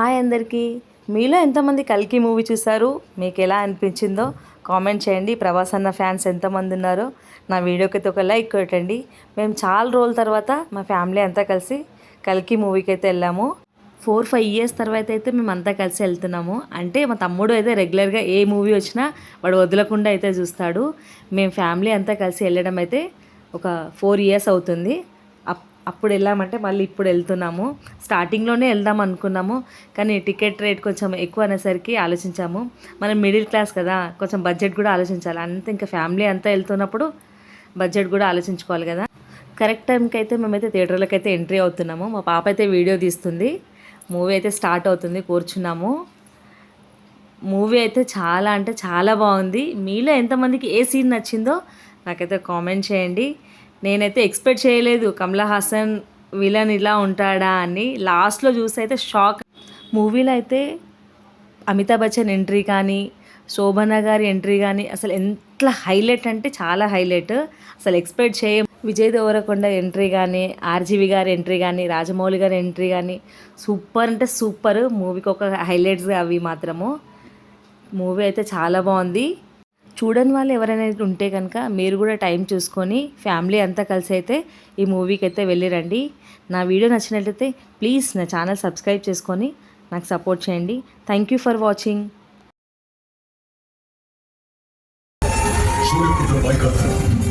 Hi అందరికీ. మీలో ఎంతమంది కల్కి మూవీ చూసారు మీకు ఎలా అనిపించిందో కామెంట్ చేయండి. ప్రభాస్ అన్న ఫ్యాన్స్ ఎంతమంది ఉన్నారో నా వీడియోకి అయితే ఒక లైక్ కొట్టండి. మేము చాలా రోజుల తర్వాత మా ఫ్యామిలీ అంతా కలిసి కల్కి మూవీకి అయితే వెళ్ళాము. ఫోర్ ఫైవ్ ఇయర్స్ తర్వాత అయితే మేము అంతా కలిసి వెళ్తున్నాము. అంటే మా తమ్ముడు అయితే రెగ్యులర్గా ఏ మూవీ వచ్చినా వాడు వదలకుండా అయితే చూస్తాడు. మేము ఫ్యామిలీ అంతా కలిసి వెళ్ళడం అయితే ఒక ఫోర్ ఇయర్స్ అవుతుంది. అప్పుడు వెళ్ళామంటే మళ్ళీ ఇప్పుడు వెళ్తున్నాము. స్టార్టింగ్లోనే వెళ్దాం అనుకున్నాము. కానీ టికెట్ రేట్ కొంచెం ఎక్కువ అనేసరికి ఆలోచించాము. మనం మిడిల్ క్లాస్ కదా కొంచెం బడ్జెట్ కూడా ఆలోచించాలి. అంత ఇంకా ఫ్యామిలీ అంతా వెళ్తున్నప్పుడు బడ్జెట్ కూడా ఆలోచించుకోవాలి కదా. కరెక్ట్ టైంకి అయితే మేమైతే థియేటర్లోకి అయితే ఎంట్రీ అవుతున్నాము. మా పాప అయితే వీడియో తీస్తుంది. మూవీ అయితే స్టార్ట్ అవుతుంది. కూర్చున్నాము. మూవీ అయితే చాలా అంటే చాలా బాగుంది. మీలో ఎంతమందికి ఏ సీన్ నచ్చిందో నాకైతే కామెంట్ చేయండి. నేనైతే ఎక్స్పెక్ట్ చేయలేదు కమలా హాసన్ విలన్ ఇలా ఉంటాడా అని. లాస్ట్లో చూసి అయితే షాక్. మూవీలో అయితే అమితాబ్ బచ్చన్ ఎంట్రీ కానీ శోభన గారి ఎంట్రీ కానీ అసలు ఎంత హైలైట్ అంటే చాలా హైలైట్. అసలు ఎక్స్పెక్ట్ చేయ విజయ్ దేవరకొండ ఎంట్రీ కానీ ఆర్జీవి గారి ఎంట్రీ కానీ రాజమౌళి గారి ఎంట్రీ కానీ సూపర్ అంటే సూపర్. మూవీకి ఒక హైలైట్స్ అవి మాత్రము. మూవీ అయితే చాలా బాగుంది. చూడని వాళ్ళు ఎవరైనా ఉంటే కనుక మీరు కూడా టైం చూసుకొని ఫ్యామిలీ అంతా కలిసి అయితే ఈ మూవీకి అయితే వెళ్ళిరండి. నా వీడియో నచ్చినట్లయితే ప్లీజ్ నా ఛానల్ సబ్స్క్రైబ్ చేసుకొని నాకు సపోర్ట్ చేయండి. Thank you for watching Suryaputra